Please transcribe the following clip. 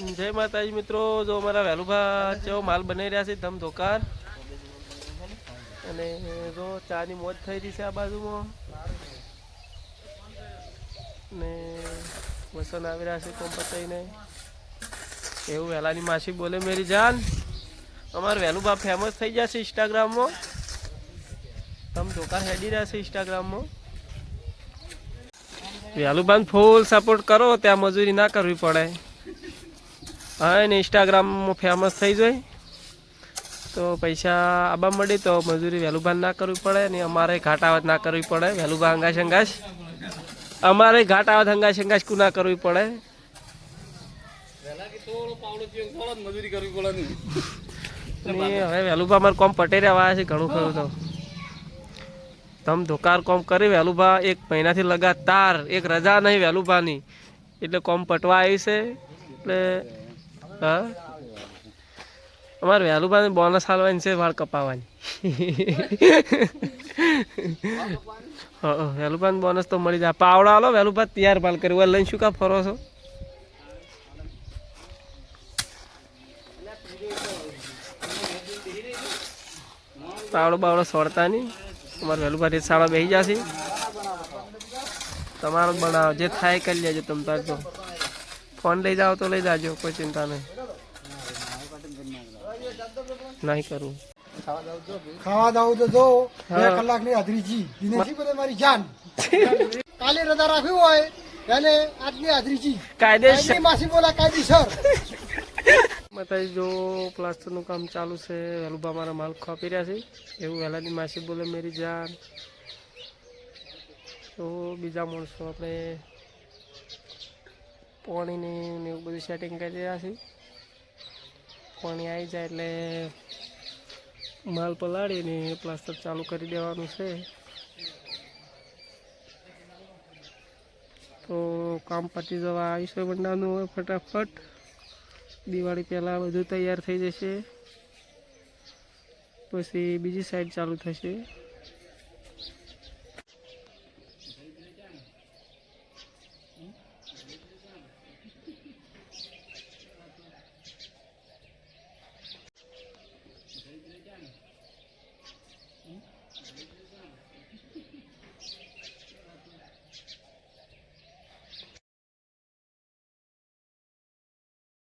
જય માતાજી મિત્રો, જો અમારા વહેલુભા જેવો માલ બનાવી રહ્યા છે, ધમ ધોકાર. અને જો ચાની મોજ થઈ રહી છે આ બાજુમાં. ને વસન આવી રહ્યા છે કોમ પતાઈને. એવું વહેલાની માસી બોલે, મેરી જાન, અમારું વહેલુભા ફેમસ થઈ જશે ઇન્સ્ટાગ્રામમાં. તમ ધોકાર હેડી રહ્યા છે ઇન્સ્ટાગ્રામમાં. વહેલુભાન ફૂલ સપોર્ટ કરો, ત્યાં મજૂરી ના કરવી પડે. હા ને ઇન્સ્ટાગ્રામમાં ફેમસ થઈ જાય. તો પૈસા આબા મળે તો મજૂરી વહેલુભાન ના કરવી પડે ને અમારે ઘાટાવત ના કરવી પડે. વહેલુભા અંગાશ અંગાશ અમારે ઘાટાવત અંગાશ અંગાશ કુ ના કરવી પડે. હવે વહેલુભા અમારે કોમ પટે આવ્યા છે ઘણું ખરું તો. તમે ધોકાર કોમ કરી વહેલુભા એક મહિનાથી લગાતાર એક રજા નહીં વહેલુભાની એટલે કોમ પટવા આવી છે. એટલે હા? અમારે વહેલુભાને બોનસ હાલવાની છે વાળ કપાવવાની. વહેલું બોનસ તો મળી જાય. પાવડા હાલો ભાત તૈયાર પાલ કર્યું લઈને શું કા ફરો છો? પાવડો બાવડો સોડતા નહીં. તમારે વહેલું ભાઈ શાળા બેસી જશે. તમારો બનાવો. જે થાય કરી લેજો તમ તો. ફોન લઈ જાઓ તો લઈ જાજો કોઈ ચિંતા નહીં. નહીં કરું. ખાવા દાવ તો જો બે હા. કલાકની હાજરીજી દિનેશી બધે મારી જાન. કાલે રજા રાખવી હોય એને આજની હાજરીજી કાયદેસર. માસી બોલા કાયદેસર. માતાજી જો પ્લાસ્ટરનું કામ ચાલુ છે વહેલુભા મારા માલ ખોપી રહ્યા છે. એવું વહેલાની માસી બોલે મેરી જાન. તો બીજા માણસો આપણે પાણીને એવું બધું સેટિંગ કરી રહ્યા છે. પાણી આવી જાય એટલે માલ પલાળીને પ્લાસ્ટર ચાલુ કરી દેવાનું છે. તો કામ પતી જવા આવીશું મંડાનું હોય ફટાફટ. દિવાળી પહેલાં બધું તૈયાર થઈ જશે. પછી બીજી સાઈડ ચાલુ થશે.